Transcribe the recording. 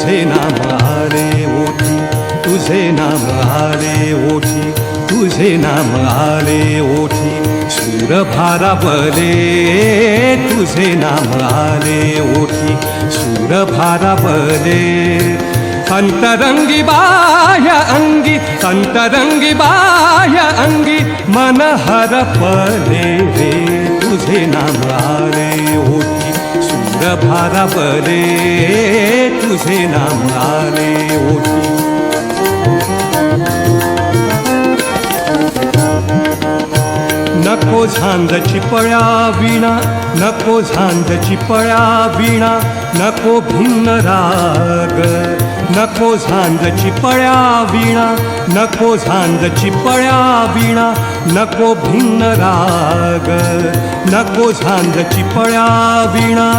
तुझे नाम आले ओठी तुझे नाम आले ओठी तुझे नाम आले ओठी सूर भारावले तुझे नाम आले ओठी सूर भारावले अंतरंगी बाह्य अंगी अंतरंगी बाह्य अंगी मन हरपले रे तुझे नाम आले ओठी सूर परे तुझे नाम आले ओटी नको झांजची पळ्या विणा नको झांजची पळ्या विणा नको भिन्न राग नको झांजची पळ्या विणा नको झांजची पळ्या विणा नको भिन्न राग नको झांजची पळ्या विणा.